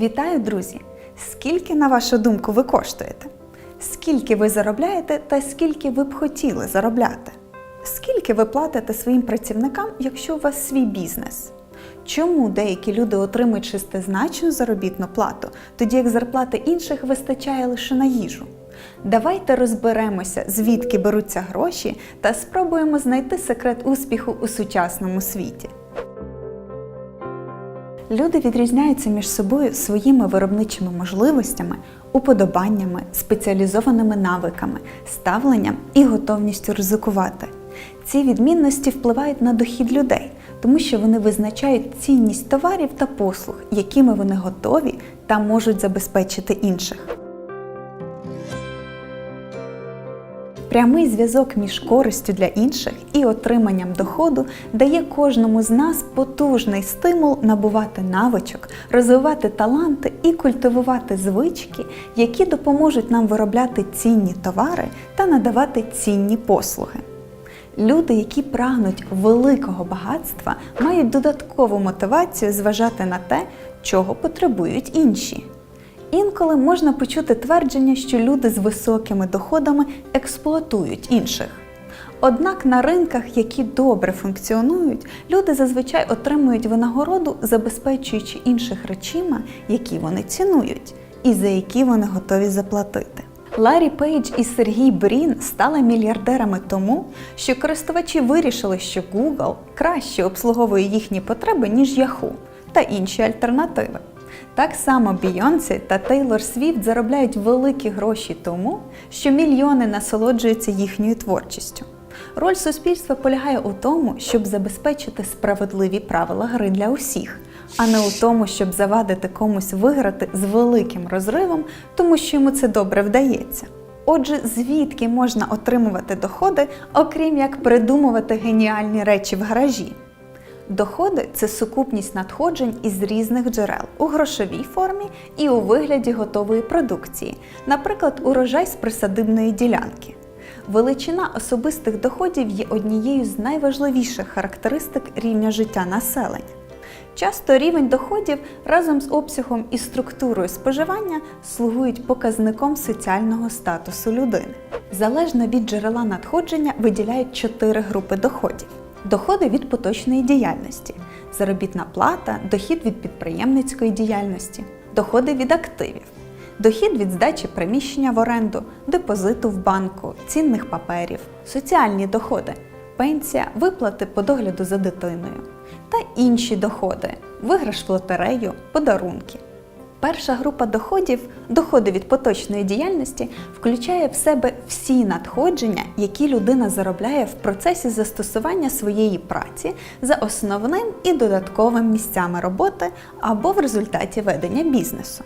Вітаю, друзі! Скільки, на вашу думку, ви коштуєте? Скільки ви заробляєте та скільки ви б хотіли заробляти? Скільки ви платите своїм працівникам, якщо у вас свій бізнес? Чому деякі люди отримують шестизначну заробітну плату, тоді як зарплати інших вистачає лише на їжу? Давайте розберемося, звідки беруться гроші, та спробуємо знайти секрет успіху у сучасному світі. Люди відрізняються між собою своїми виробничими можливостями, уподобаннями, спеціалізованими навиками, ставленням і готовністю ризикувати. Ці відмінності впливають на дохід людей, тому що вони визначають цінність товарів та послуг, якими вони готові та можуть забезпечити інших. Прямий зв'язок між користю для інших і отриманням доходу дає кожному з нас потужний стимул набувати навичок, розвивати таланти і культивувати звички, які допоможуть нам виробляти цінні товари та надавати цінні послуги. Люди, які прагнуть великого багатства, мають додаткову мотивацію зважати на те, чого потребують інші. Інколи можна почути твердження, що люди з високими доходами експлуатують інших. Однак на ринках, які добре функціонують, люди зазвичай отримують винагороду, забезпечуючи інших речима, які вони цінують, і за які вони готові заплатити. Ларі Пейдж і Сергій Брін стали мільярдерами тому, що користувачі вирішили, що Google краще обслуговує їхні потреби, ніж Yahoo та інші альтернативи. Так само Бійонсі та Тейлор Свіфт заробляють великі гроші тому, що мільйони насолоджуються їхньою творчістю. Роль суспільства полягає у тому, щоб забезпечити справедливі правила гри для усіх, а не у тому, щоб завадити комусь виграти з великим розривом, тому що йому це добре вдається. Отже, звідки можна отримувати доходи, окрім як придумувати геніальні речі в гаражі? Доходи це сукупність надходжень із різних джерел у грошовій формі і у вигляді готової продукції, наприклад, урожай з присадибної ділянки. Величина особистих доходів є однією з найважливіших характеристик рівня життя населення. Часто рівень доходів разом з обсягом і структурою споживання слугують показником соціального статусу людини. Залежно від джерела надходження виділяють чотири групи доходів. Доходи від поточної діяльності, заробітна плата, дохід від підприємницької діяльності, доходи від активів, дохід від здачі приміщення в оренду, депозиту в банку, цінних паперів, соціальні доходи, пенсія, виплати по догляду за дитиною та інші доходи, виграш в лотерею, подарунки. Перша група доходів, доходи від поточної діяльності, включає в себе всі надходження, які людина заробляє в процесі застосування своєї праці за основним і додатковим місцями роботи або в результаті ведення бізнесу.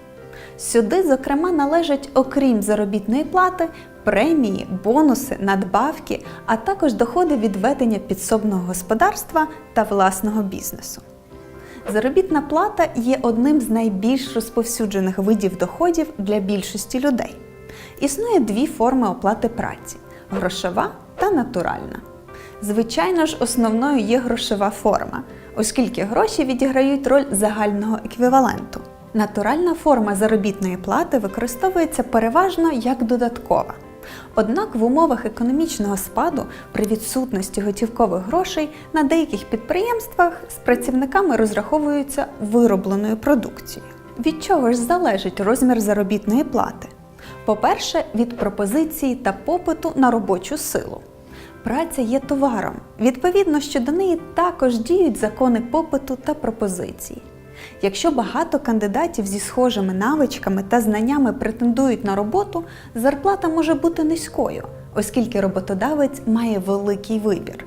Сюди, зокрема, належать, окрім заробітної плати, премії, бонуси, надбавки, а також доходи від ведення підсобного господарства та власного бізнесу. Заробітна плата є одним з найбільш розповсюджених видів доходів для більшості людей. Існує дві форми оплати праці грошова та натуральна. Звичайно ж, основною є грошова форма, оскільки гроші відіграють роль загального еквіваленту. Натуральна форма заробітної плати використовується переважно як додаткова. Однак в умовах економічного спаду при відсутності готівкових грошей на деяких підприємствах з працівниками розраховуються виробленою продукцією. Від чого ж залежить розмір заробітної плати? По-перше, від пропозиції та попиту на робочу силу. Праця є товаром, відповідно, що до неї також діють закони попиту та пропозиції. Якщо багато кандидатів зі схожими навичками та знаннями претендують на роботу, зарплата може бути низькою, оскільки роботодавець має великий вибір.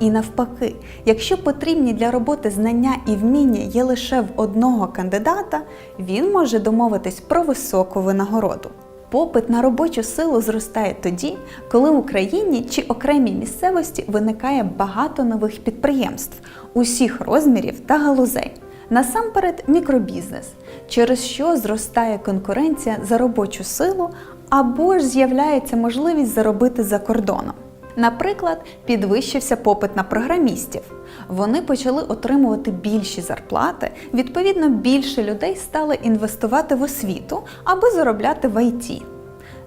І навпаки, якщо потрібні для роботи знання і вміння є лише в одного кандидата, він може домовитись про високу винагороду. Попит на робочу силу зростає тоді, коли в Україні чи окремій місцевості виникає багато нових підприємств усіх розмірів та галузей. Насамперед, мікробізнес, через що зростає конкуренція за робочу силу або ж з'являється можливість заробити за кордоном. Наприклад, підвищився попит на програмістів. Вони почали отримувати більші зарплати, відповідно, більше людей стали інвестувати в освіту, аби заробляти в ІТ.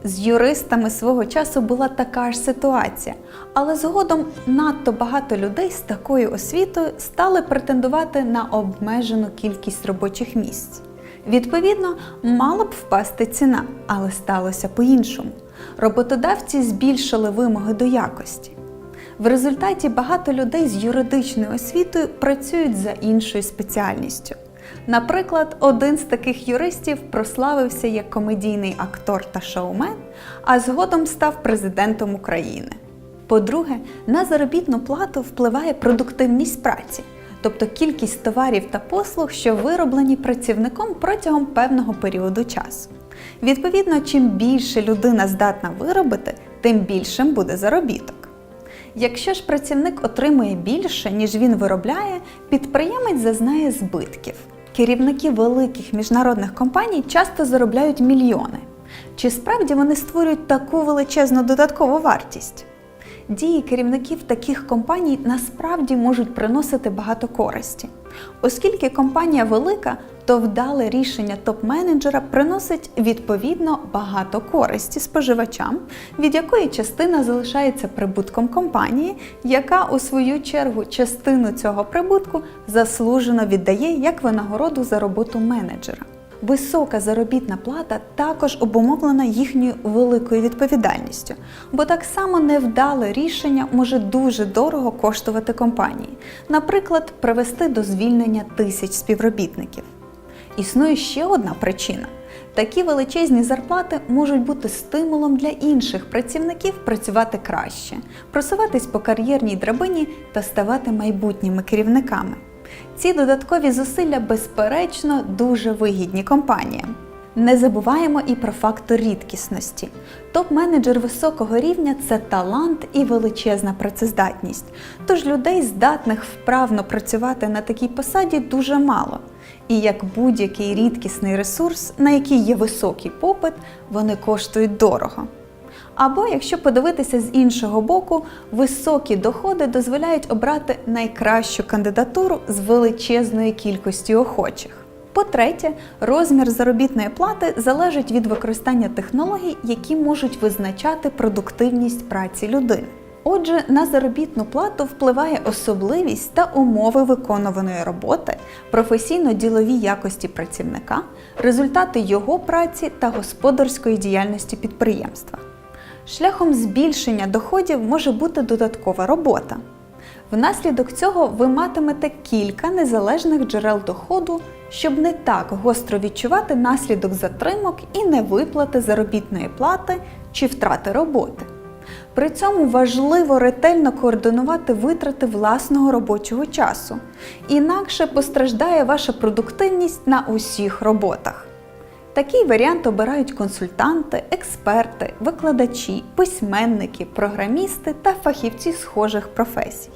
З юристами свого часу була така ж ситуація, але згодом надто багато людей з такою освітою стали претендувати на обмежену кількість робочих місць. Відповідно, мала б впасти ціна, але сталося по-іншому. Роботодавці збільшили вимоги до якості. В результаті багато людей з юридичною освітою працюють за іншою спеціальністю. Наприклад, один з таких юристів прославився як комедійний актор та шоумен, а згодом став президентом України. По-друге, на заробітну плату впливає продуктивність праці, тобто кількість товарів та послуг, що вироблені працівником протягом певного періоду часу. Відповідно, чим більше людина здатна виробити, тим більшим буде заробіток. Якщо ж працівник отримує більше, ніж він виробляє, підприємець зазнає збитків. Керівники великих міжнародних компаній часто заробляють мільйони. Чи справді вони створюють таку величезну додаткову вартість? Дії керівників таких компаній насправді можуть приносити багато користі. Оскільки компанія велика, то вдале рішення топ-менеджера приносить відповідно багато користі споживачам, від якої частина залишається прибутком компанії, яка у свою чергу частину цього прибутку заслужено віддає як винагороду за роботу менеджера. Висока заробітна плата також обумовлена їхньою великою відповідальністю, бо так само невдале рішення може дуже дорого коштувати компанії, наприклад, привести до звільнення тисяч співробітників. Існує ще одна причина. Такі величезні зарплати можуть бути стимулом для інших працівників працювати краще, просуватись по кар'єрній драбині та ставати майбутніми керівниками. Ці додаткові зусилля, безперечно, дуже вигідні компаніям. Не забуваємо і про фактор рідкісності. Топ-менеджер високого рівня це талант і величезна працездатність. Тож людей, здатних вправно працювати на такій посаді, дуже мало. І як будь-який рідкісний ресурс, на який є високий попит, вони коштують дорого. Або, якщо подивитися з іншого боку, високі доходи дозволяють обрати найкращу кандидатуру з величезною кількістю охочих. По-третє, розмір заробітної плати залежить від використання технологій, які можуть визначати продуктивність праці людини. Отже, на заробітну плату впливає особливість та умови виконуваної роботи, професійно-ділові якості працівника, результати його праці та господарської діяльності підприємства. Шляхом збільшення доходів може бути додаткова робота. Внаслідок цього ви матимете кілька незалежних джерел доходу, щоб не так гостро відчувати наслідок затримок і невиплати заробітної плати чи втрати роботи. При цьому важливо ретельно координувати витрати власного робочого часу, інакше постраждає ваша продуктивність на усіх роботах. Такий варіант обирають консультанти, експерти, викладачі, письменники, програмісти та фахівці схожих професій.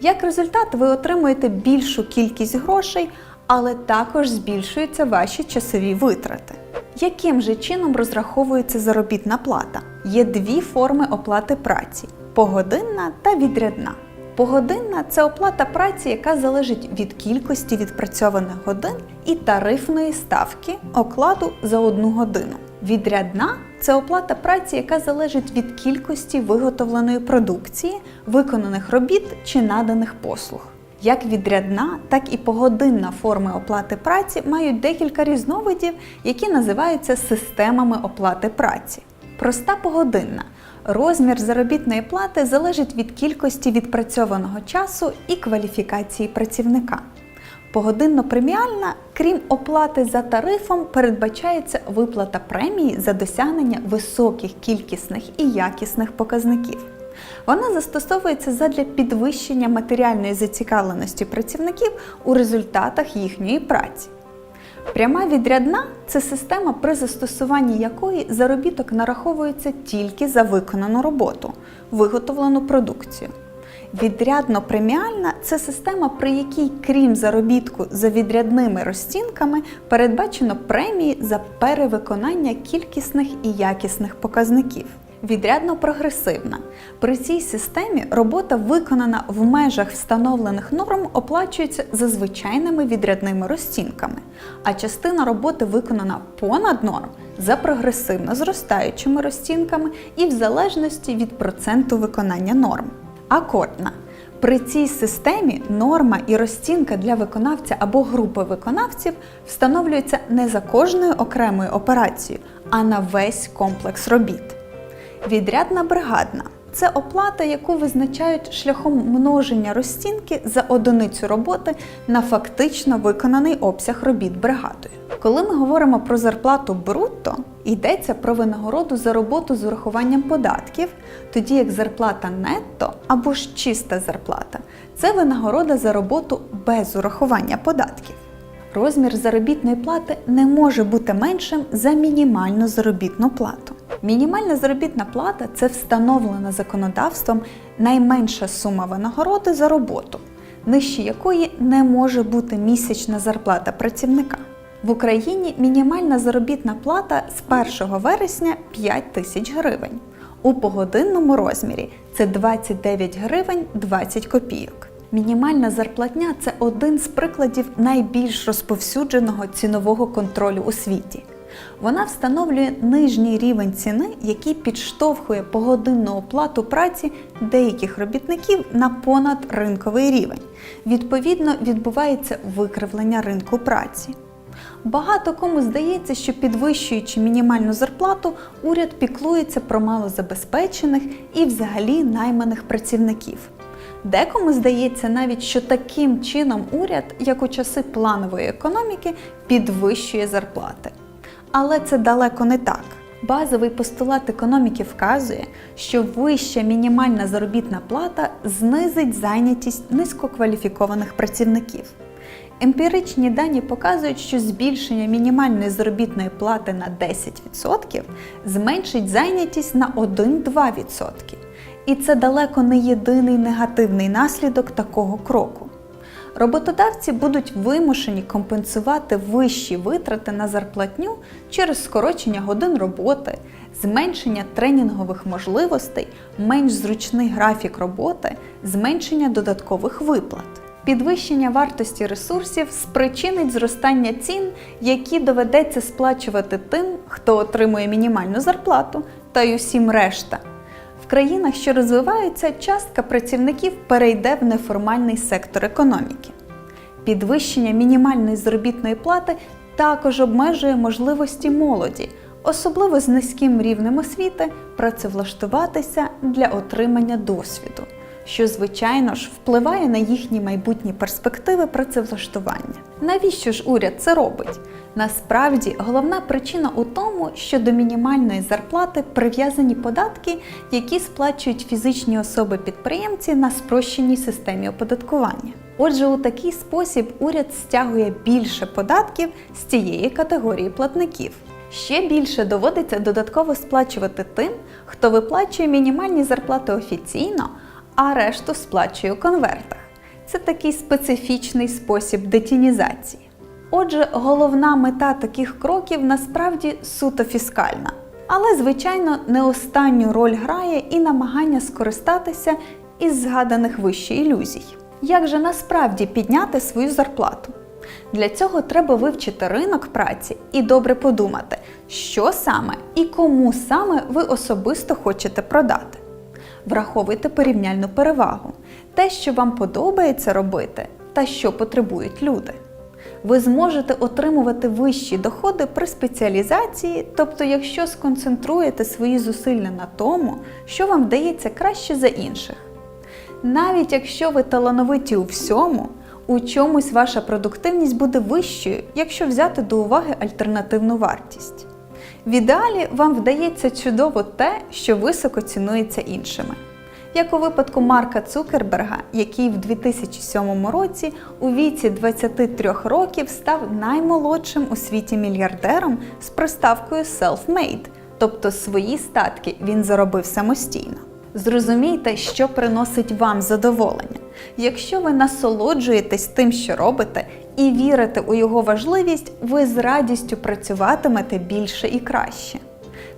Як результат, ви отримуєте більшу кількість грошей, але також збільшуються ваші часові витрати. Яким же чином розраховується заробітна плата? Є дві форми оплати праці погодинна та відрядна. Погодинна це оплата праці, яка залежить від кількості відпрацьованих годин і тарифної ставки окладу за одну годину. Відрядна це оплата праці, яка залежить від кількості виготовленої продукції, виконаних робіт чи наданих послуг. Як відрядна, так і погодинна форми оплати праці мають декілька різновидів, які називаються системами оплати праці. Проста погодинна. Розмір заробітної плати залежить від кількості відпрацьованого часу і кваліфікації працівника. Погодинно-преміальна, крім оплати за тарифом, передбачається виплата премії за досягнення високих кількісних і якісних показників. Вона застосовується задля підвищення матеріальної зацікавленості працівників у результатах їхньої праці. Пряма відрядна це система, при застосуванні якої заробіток нараховується тільки за виконану роботу, виготовлену продукцію. Відрядно-преміальна це система, при якій, крім заробітку за відрядними розцінками, передбачено премії за перевиконання кількісних і якісних показників. Відрядно прогресивна. При цій системі робота, виконана в межах встановлених норм, оплачується за звичайними відрядними розцінками, а частина роботи виконана понад норм за прогресивно зростаючими розцінками і в залежності від проценту виконання норм. Акордна. При цій системі норма і розцінка для виконавця або групи виконавців встановлюються не за кожною окремою операцією, а на весь комплекс робіт. Відрядна бригадна це оплата, яку визначають шляхом множення розцінки за одиницю роботи на фактично виконаний обсяг робіт бригадою. Коли ми говоримо про зарплату брутто, йдеться про винагороду за роботу з урахуванням податків, тоді як зарплата нетто або ж чиста зарплата це винагорода за роботу без урахування податків. Розмір заробітної плати не може бути меншим за мінімальну заробітну плату. Мінімальна заробітна плата це встановлена законодавством найменша сума винагороди за роботу, нижче якої не може бути місячна зарплата працівника. В Україні мінімальна заробітна плата з 1 вересня 5 тисяч гривень. У погодинному розмірі це 29 гривень 20 копійок. Мінімальна зарплатня це один з прикладів найбільш розповсюдженого цінового контролю у світі. Вона встановлює нижній рівень ціни, який підштовхує погодинну оплату праці деяких робітників на понад ринковий рівень. Відповідно, відбувається викривлення ринку праці. Багато кому здається, що підвищуючи мінімальну зарплату, уряд піклується про малозабезпечених і взагалі найманих працівників. Декому здається навіть, що таким чином уряд, як у часи планової економіки, підвищує зарплати. Але це далеко не так. Базовий постулат економіки вказує, що вища мінімальна заробітна плата знизить зайнятість низькокваліфікованих працівників. Емпіричні дані показують, що збільшення мінімальної заробітної плати на 10% зменшить зайнятість на 1-2%. І це далеко не єдиний негативний наслідок такого кроку. Роботодавці будуть вимушені компенсувати вищі витрати на зарплатню через скорочення годин роботи, зменшення тренінгових можливостей, менш зручний графік роботи, зменшення додаткових виплат. Підвищення вартості ресурсів спричинить зростання цін, які доведеться сплачувати тим, хто отримує мінімальну зарплату, та й усім решта. Країнах, що розвиваються, частка працівників перейде в неформальний сектор економіки. Підвищення мінімальної заробітної плати також обмежує можливості молоді, особливо з низьким рівнем освіти, працевлаштуватися для отримання досвіду, що, звичайно ж, впливає на їхні майбутні перспективи працевлаштування. Навіщо ж уряд це робить? Насправді головна причина у тому, що до мінімальної зарплати прив'язані податки, які сплачують фізичні особи-підприємці на спрощеній системі оподаткування. Отже, у такий спосіб уряд стягує більше податків з цієї категорії платників. Ще більше доводиться додатково сплачувати тим, хто виплачує мінімальні зарплати офіційно, а решту сплачує у конвертах. Це такий специфічний спосіб детінізації. Отже, головна мета таких кроків насправді суто фіскальна. Але, звичайно, не останню роль грає і намагання скористатися із згаданих вище ілюзій. Як же насправді підняти свою зарплату? Для цього треба вивчити ринок праці і добре подумати, що саме і кому саме ви особисто хочете продати. Враховуйте порівняльну перевагу, те, що вам подобається робити, та що потребують люди. Ви зможете отримувати вищі доходи при спеціалізації, тобто, якщо сконцентруєте свої зусилля на тому, що вам вдається краще за інших. Навіть якщо ви талановиті у всьому, у чомусь ваша продуктивність буде вищою, якщо взяти до уваги альтернативну вартість. В ідеалі вам вдається чудово те, що високо цінується іншими. Як у випадку Марка Цукерберга, який в 2007 році у віці 23 років став наймолодшим у світі мільярдером з приставкою self-made, тобто свої статки він заробив самостійно. Зрозумійте, що приносить вам задоволення. Якщо ви насолоджуєтесь тим, що робите, і вірите у його важливість, ви з радістю працюватимете більше і краще.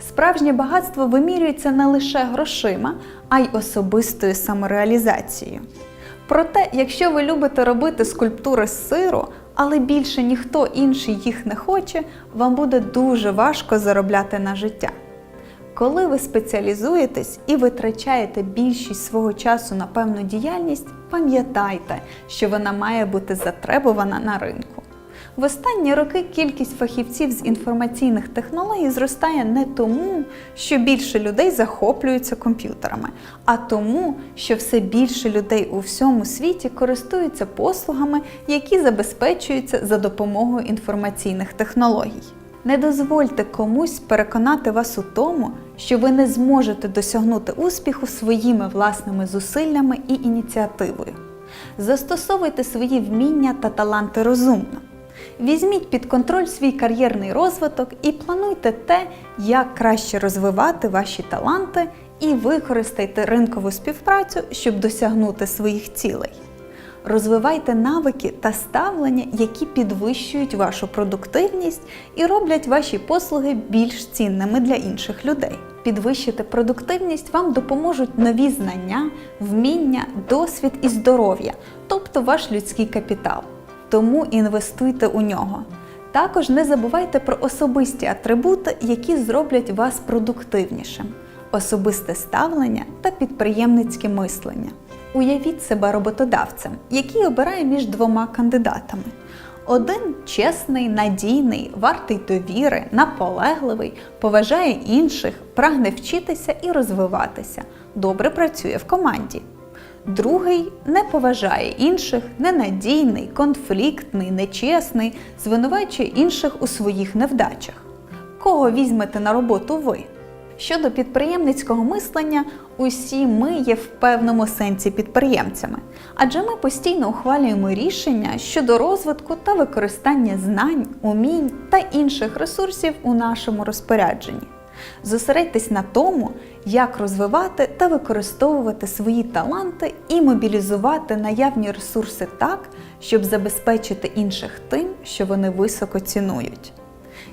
Справжнє багатство вимірюється не лише грошима, а й особистою самореалізацією. Проте, якщо ви любите робити скульптури з сиру, але більше ніхто інший їх не хоче, вам буде дуже важко заробляти на життя. Коли ви спеціалізуєтесь і витрачаєте більшість свого часу на певну діяльність, пам'ятайте, що вона має бути затребувана на ринку. В останні роки кількість фахівців з інформаційних технологій зростає не тому, що більше людей захоплюються комп'ютерами, а тому, що все більше людей у всьому світі користуються послугами, які забезпечуються за допомогою інформаційних технологій. Не дозвольте комусь переконати вас у тому, що ви не зможете досягнути успіху своїми власними зусиллями і ініціативою. Застосовуйте свої вміння та таланти розумно. Візьміть під контроль свій кар'єрний розвиток і плануйте те, як краще розвивати ваші таланти і використайте ринкову співпрацю, щоб досягнути своїх цілей. Розвивайте навики та ставлення, які підвищують вашу продуктивність і роблять ваші послуги більш цінними для інших людей. Підвищити продуктивність вам допоможуть нові знання, вміння, досвід і здоров'я, тобто ваш людський капітал. Тому інвестуйте у нього. Також не забувайте про особисті атрибути, які зроблять вас продуктивнішим, особисте ставлення та підприємницьке мислення. Уявіть себе роботодавцем, який обирає між двома кандидатами. Один чесний, надійний, вартий довіри, наполегливий, поважає інших, прагне вчитися і розвиватися, добре працює в команді. Другий не поважає інших, ненадійний, конфліктний, нечесний, звинувачує інших у своїх невдачах. Кого візьмете на роботу ви? Щодо підприємницького мислення, усі ми є в певному сенсі підприємцями, адже ми постійно ухвалюємо рішення щодо розвитку та використання знань, умінь та інших ресурсів у нашому розпорядженні. Зосередьтесь на тому, як розвивати та використовувати свої таланти і мобілізувати наявні ресурси так, щоб забезпечити інших тим, що вони високо цінують.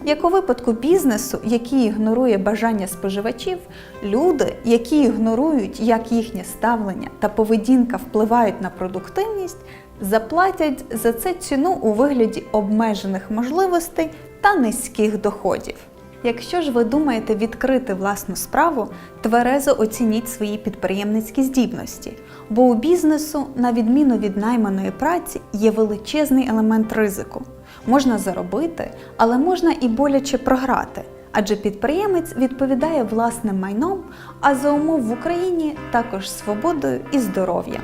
Як у випадку бізнесу, який ігнорує бажання споживачів, люди, які ігнорують, як їхнє ставлення та поведінка впливають на продуктивність, заплатять за це ціну у вигляді обмежених можливостей та низьких доходів. Якщо ж ви думаєте відкрити власну справу, тверезо оцініть свої підприємницькі здібності, бо у бізнесу, на відміну від найманої праці, є величезний елемент ризику. Можна заробити, але можна і боляче програти, адже підприємець відповідає власним майном, а за умов в Україні також свободою і здоров'ям.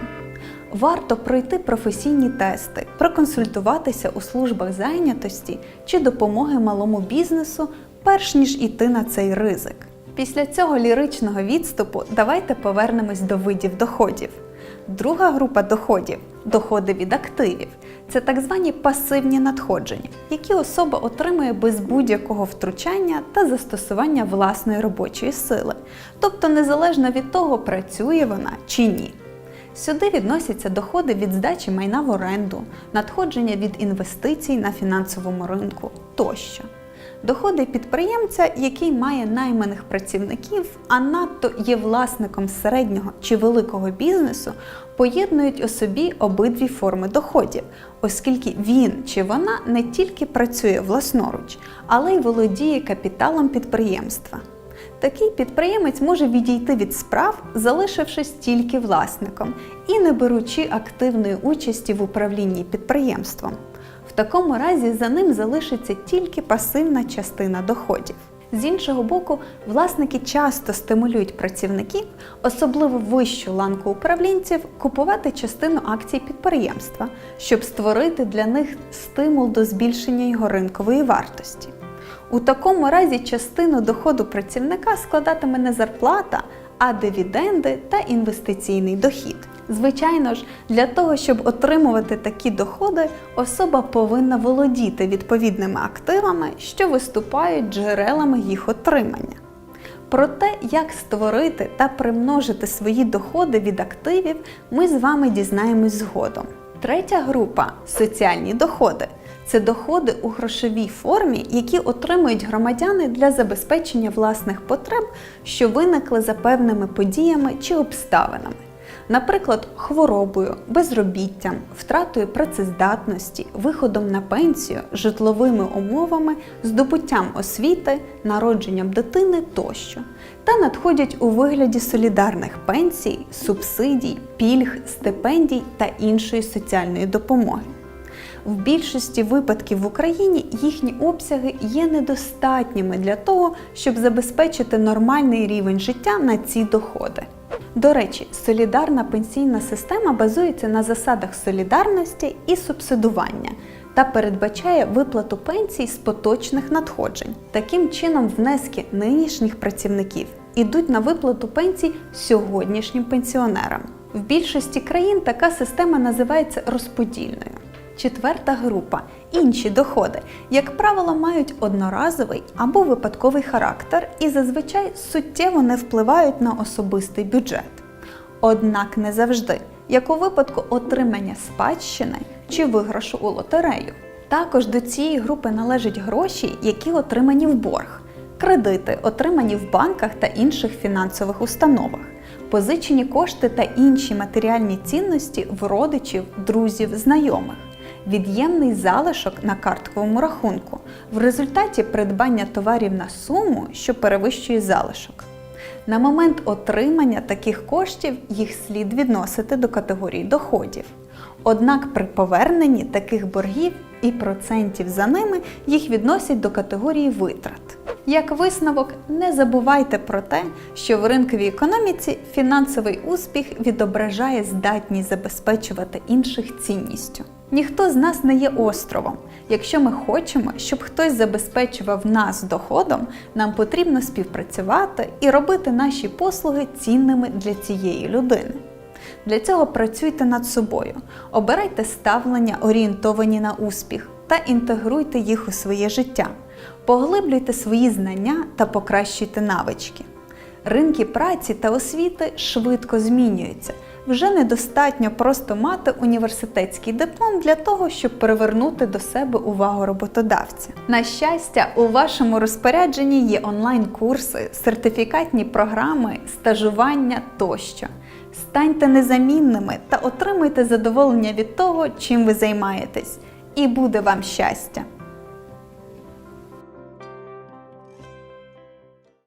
Варто пройти професійні тести, проконсультуватися у службах зайнятості чи допомоги малому бізнесу, перш ніж іти на цей ризик. Після цього ліричного відступу давайте повернемось до видів доходів. Друга група доходів доходи від активів. Це так звані пасивні надходження, які особа отримує без будь-якого втручання та застосування власної робочої сили, тобто незалежно від того, працює вона чи ні. Сюди відносяться доходи від здачі майна в оренду, надходження від інвестицій на фінансовому ринку тощо. Доходи підприємця, який має найманих працівників, а надто є власником середнього чи великого бізнесу, поєднують у собі обидві форми доходів, оскільки він чи вона не тільки працює власноруч, але й володіє капіталом підприємства. Такий підприємець може відійти від справ, залишившись тільки власником і не беручи активної участі в управлінні підприємством. Такому разі за ним залишиться тільки пасивна частина доходів. З іншого боку, власники часто стимулюють працівників, особливо вищу ланку управлінців, купувати частину акцій підприємства, щоб створити для них стимул до збільшення його ринкової вартості. У такому разі частину доходу працівника складатиме не зарплата, а дивіденди та інвестиційний дохід. Звичайно ж, для того, щоб отримувати такі доходи, особа повинна володіти відповідними активами, що виступають джерелами їх отримання. Про те, як створити та примножити свої доходи від активів, ми з вами дізнаємось згодом. Третя група соціальні доходи. Це доходи у грошовій формі, які отримують громадяни для забезпечення власних потреб, що виникли за певними подіями чи обставинами. Наприклад, хворобою, безробіттям, втратою працездатності, виходом на пенсію, житловими умовами, здобуттям освіти, народженням дитини тощо, та надходять у вигляді солідарних пенсій, субсидій, пільг, стипендій та іншої соціальної допомоги. В більшості випадків в Україні їхні обсяги є недостатніми для того, щоб забезпечити нормальний рівень життя на ці доходи. До речі, солідарна пенсійна система базується на засадах солідарності і субсидування та передбачає виплату пенсій з поточних надходжень. Таким чином, внески нинішніх працівників ідуть на виплату пенсій сьогоднішнім пенсіонерам. В більшості країн така система називається розподільною. Четверта група інші доходи, як правило, мають одноразовий або випадковий характер і зазвичай суттєво не впливають на особистий бюджет. Однак не завжди, як у випадку отримання спадщини чи виграшу у лотерею. Також до цієї групи належать гроші, які отримані в борг, кредити, отримані в банках та інших фінансових установах, позичені кошти та інші матеріальні цінності в родичів, друзів, знайомих від'ємний залишок на картковому рахунку в результаті придбання товарів на суму, що перевищує залишок. На момент отримання таких коштів їх слід відносити до категорії доходів. Однак при поверненні таких боргів і процентів за ними їх відносять до категорії витрат. Як висновок, не забувайте про те, що в ринковій економіці фінансовий успіх відображає здатність забезпечувати інших цінністю. Ніхто з нас не є островом. Якщо ми хочемо, щоб хтось забезпечував нас доходом, нам потрібно співпрацювати і робити наші послуги цінними для цієї людини. Для цього працюйте над собою, обирайте ставлення, орієнтовані на успіх, та інтегруйте їх у своє життя, поглиблюйте свої знання та покращуйте навички. Ринки праці та освіти швидко змінюються. Вже недостатньо просто мати університетський диплом для того, щоб привернути до себе увагу роботодавця. На щастя, у вашому розпорядженні є онлайн-курси, сертифікатні програми, стажування тощо. Станьте незамінними та отримуйте задоволення від того, чим ви займаєтесь, і буде вам щастя!